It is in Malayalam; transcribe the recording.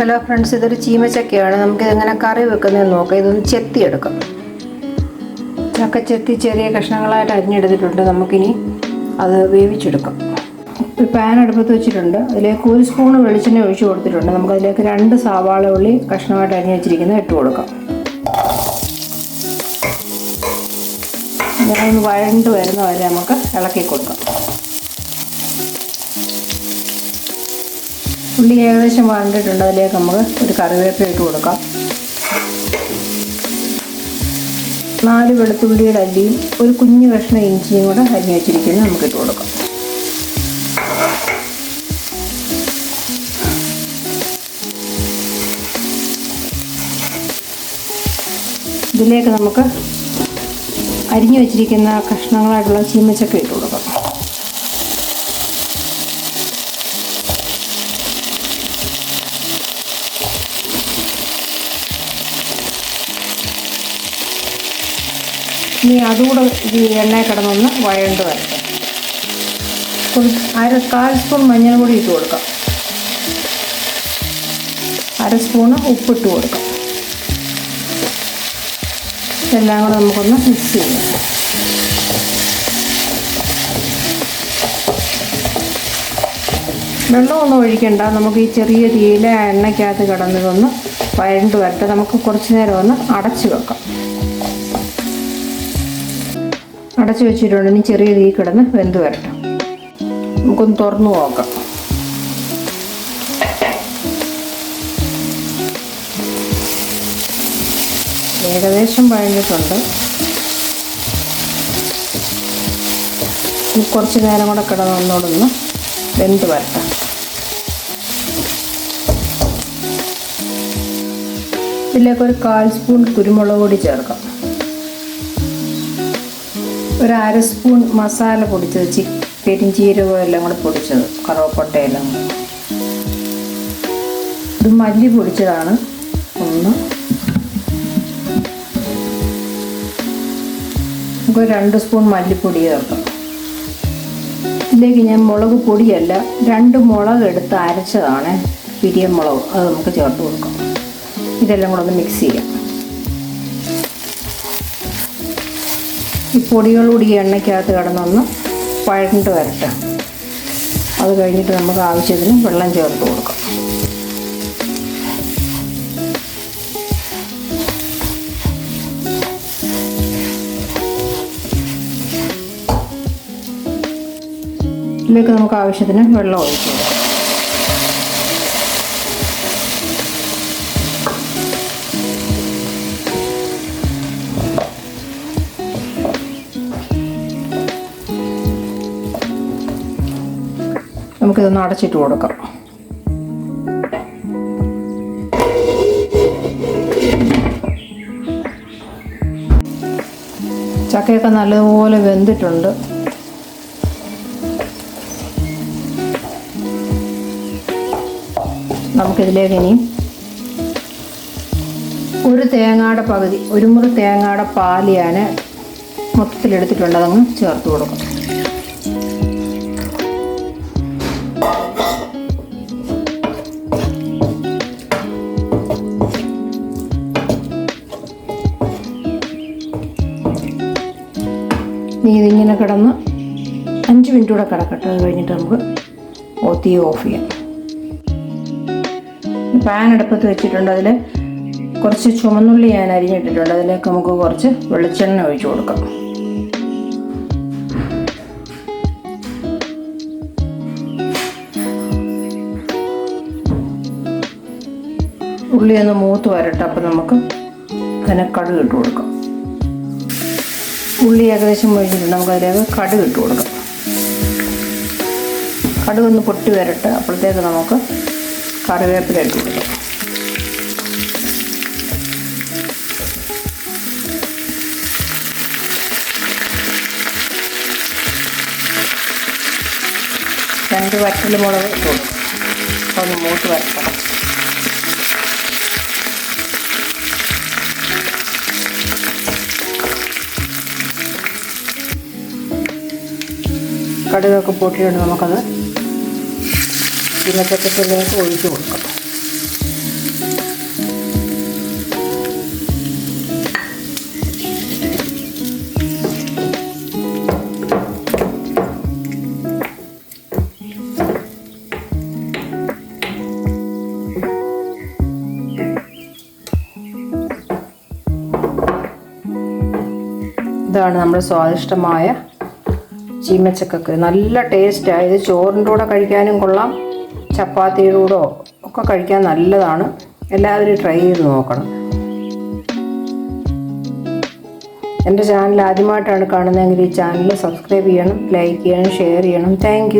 ഹലോ ഫ്രണ്ട്സ് ഇതൊരു ചീമച്ചക്കയാണ്. നമുക്ക് ഇതെങ്ങനെ കറി വെക്കുന്നതെന്ന് നോക്കാം. ഇതൊന്ന് ചെത്തിയെടുക്കാം. ചക്ക ചെത്തി ചെറിയ കഷ്ണങ്ങളായിട്ട് അരിഞ്ഞെടുത്തിട്ടുണ്ട്. നമുക്കിനി അത് വേവിച്ചെടുക്കാം. ഒരു പാൻ അടുപ്പത്ത് വെച്ചിട്ടുണ്ട്. അതിലേക്ക് ഒരു സ്പൂൺ വെളിച്ചെണ്ണ ഒഴിച്ച് കൊടുത്തിട്ടുണ്ട്. നമുക്കതിലേക്ക് രണ്ട് സവാള ഉള്ളി കഷ്ണമായിട്ട് അരിഞ്ഞ് വെച്ചിരിക്കുന്നത് ഇട്ട് കൊടുക്കാം. ഞാനൊന്ന് വഴണ്ട് വരുന്ന വരെ നമുക്ക് ഇളക്കി കൊടുക്കാം. ഉള്ളി ഏകദേശം വഴണ്ടിട്ടുണ്ട് അതിലേക്ക് നമുക്ക് ഒരു കറിവേപ്പില ഇട്ട് കൊടുക്കാം. നാല് വെളുത്തുള്ളിയുടെ അല്ലിയും ഒരു കുഞ്ഞു കഷ്ണം ഇഞ്ചിയും കൂടെ അരിഞ്ഞ് വെച്ചിരിക്കുന്നത് നമുക്ക് ഇട്ട് കൊടുക്കാം. ഇതിലേക്ക് നമുക്ക് അരിഞ്ഞു വെച്ചിരിക്കുന്ന കഷ്ണങ്ങളായിട്ടുള്ള ചീമച്ചക്ക ഇട്ട് കൊടുക്കാം. ഇനി അതുകൂടെ ഈ എണ്ണ കിടന്നൊന്ന് വഴണ്ട് വരട്ടെ. അര കാൽ സ്പൂൺ മഞ്ഞൾ പൊടി ഇട്ട് കൊടുക്കാം. അര സ്പൂണ് ഉപ്പിട്ട് കൊടുക്കാം. എല്ലാം കൂടെ നമുക്കൊന്ന് മിക്സ് ചെയ്യാം. വെള്ളമൊന്നും ഒഴിക്കണ്ട. നമുക്ക് ഈ ചെറിയ തീയില എണ്ണയ്ക്കകത്ത് കിടന്നതൊന്ന് വഴണ്ട് വരട്ടെ. നമുക്ക് കുറച്ച് നേരം ഒന്ന് അടച്ചു വെക്കാം. അടച്ചു വെച്ചിട്ടുണ്ട്. ഇനി ചെറിയ തീ കിടന്ന് വെന്ത് വരട്ടെ. നമുക്കൊന്ന് തുറന്നു നോക്കാം. ഏകദേശം വഴഞ്ഞിട്ടുണ്ട് കുറച്ച് നേരം കൂടെ കിടന്ന് ഒന്നോടൊന്ന് വെന്ത് വരട്ടെ. ഇതിലേക്ക് ഒരു കാൽ സ്പൂൺ കുരുമുളക് പൊടി ചേർക്കാം. ഒരു അര സ്പൂൺ മസാല പൊടിച്ചത് ചി പെരിഞ്ചീരകം എല്ലാം കൂടെ പൊടിച്ചത് കറുവപ്പട്ടയെല്ലാം. ഇത് മല്ലി പൊടിച്ചതാണ്. ഒന്ന്. നമുക്ക് രണ്ട് സ്പൂൺ മല്ലിപ്പൊടി ചേർക്കാം. ഇതിലേക്ക് ഞാൻ മുളക് പൊടിയല്ല രണ്ട് മുളക് എടുത്ത് അരച്ചതാണ് പിരിയൻ മുളക്. അത് നമുക്ക് ചേർത്ത് കൊടുക്കാം. ഇതെല്ലാം കൂടെ ഒന്ന് മിക്സ് ചെയ്യാം. ഈ പൊടികളൂടി ഈ എണ്ണയ്ക്കകത്ത് കിടന്നൊന്ന് വഴണ്ട് വരട്ടെ. അത് കഴിഞ്ഞിട്ട് നമുക്ക് ആവശ്യത്തിന് വെള്ളം ചേർത്ത് കൊടുക്കാം. ഇതിലേക്ക് നമുക്ക് ആവശ്യത്തിന് വെള്ളം ഒഴിച്ചു നമുക്കിതൊന്ന് അടച്ചിട്ട് കൊടുക്കാം. ചക്കയൊക്കെ നല്ലതുപോലെ വെന്തിട്ടുണ്ട്. നമുക്കിതിലേക്ക് ഇനി ഒരു തേങ്ങയുടെ പകുതി ഒരു മുറി തേങ്ങയുടെ പാൽ ഞാൻ മൊത്തത്തിലെടുത്തിട്ടുണ്ട് അതങ്ങ് ചേർത്ത് കൊടുക്കും. നീ ഇതിങ്ങനെ കിടന്ന് അഞ്ച് മിനിറ്റ് കൂടെ കിടക്കട്ടെ. അത് കഴിഞ്ഞിട്ട് നമുക്ക് തീ ഓഫ് ചെയ്യാം. പാൻ അടുപ്പത്ത് വെച്ചിട്ടുണ്ട്. അതിൽ കുറച്ച് ചുമന്നുള്ളി ഞാൻ അരിഞ്ഞിട്ടിട്ടുണ്ട്. അതിലേക്ക് നമുക്ക് കുറച്ച് വെളിച്ചെണ്ണ ഒഴിച്ചു കൊടുക്കാം. ഉള്ളി ഒന്ന് മൂത്ത് വരട്ടെ. അപ്പം നമുക്ക് കടുക് ഇട്ട് കൊടുക്കാം. ഉള്ളി ഏകദേശം കഴിഞ്ഞിട്ടുണ്ട് നമുക്ക് അതിലേക്ക് കടുക് ഇട്ട് കൊടുക്കാം. കടുക് ഒന്ന് പൊട്ടി വരട്ടെ. അപ്പോഴത്തേക്ക് നമുക്ക് കറിവേപ്പില ഇട്ട് കൊടുക്കാം. രണ്ട് വറ്റൽ മുളക് ഇട്ട് കൊടുക്കും. ഒന്ന് മൂത്ത് വരട്ടെ. കടുകൊക്കെ പൊട്ടിയിട്ട് നമുക്കത്. ഇലച്ചക്കത്തിലേക്ക് ഒഴിച്ചു കൊടുക്കാം. ഇതാണ് നമ്മുടെ സ്വാദിഷ്ടമായ ചീമച്ചക്കക്ക്. നല്ല ടേസ്റ്റാണ് ഇത് ചോറിന്റെ കൂടെ കഴിക്കാനും കൊള്ളാം. ചപ്പാത്തിയുടെ കൂടെ ഒക്കെ കഴിക്കാൻ നല്ലതാണ്. എല്ലാവരും ട്രൈ ചെയ്ത് നോക്കണം. എന്റെ ചാനൽ ആദ്യമായിട്ടാണ് കാണുന്നതെങ്കിൽ ഈ ചാനൽ സബ്സ്ക്രൈബ് ചെയ്യണം ലൈക്ക് ചെയ്യണം ഷെയർ ചെയ്യണം. താങ്ക്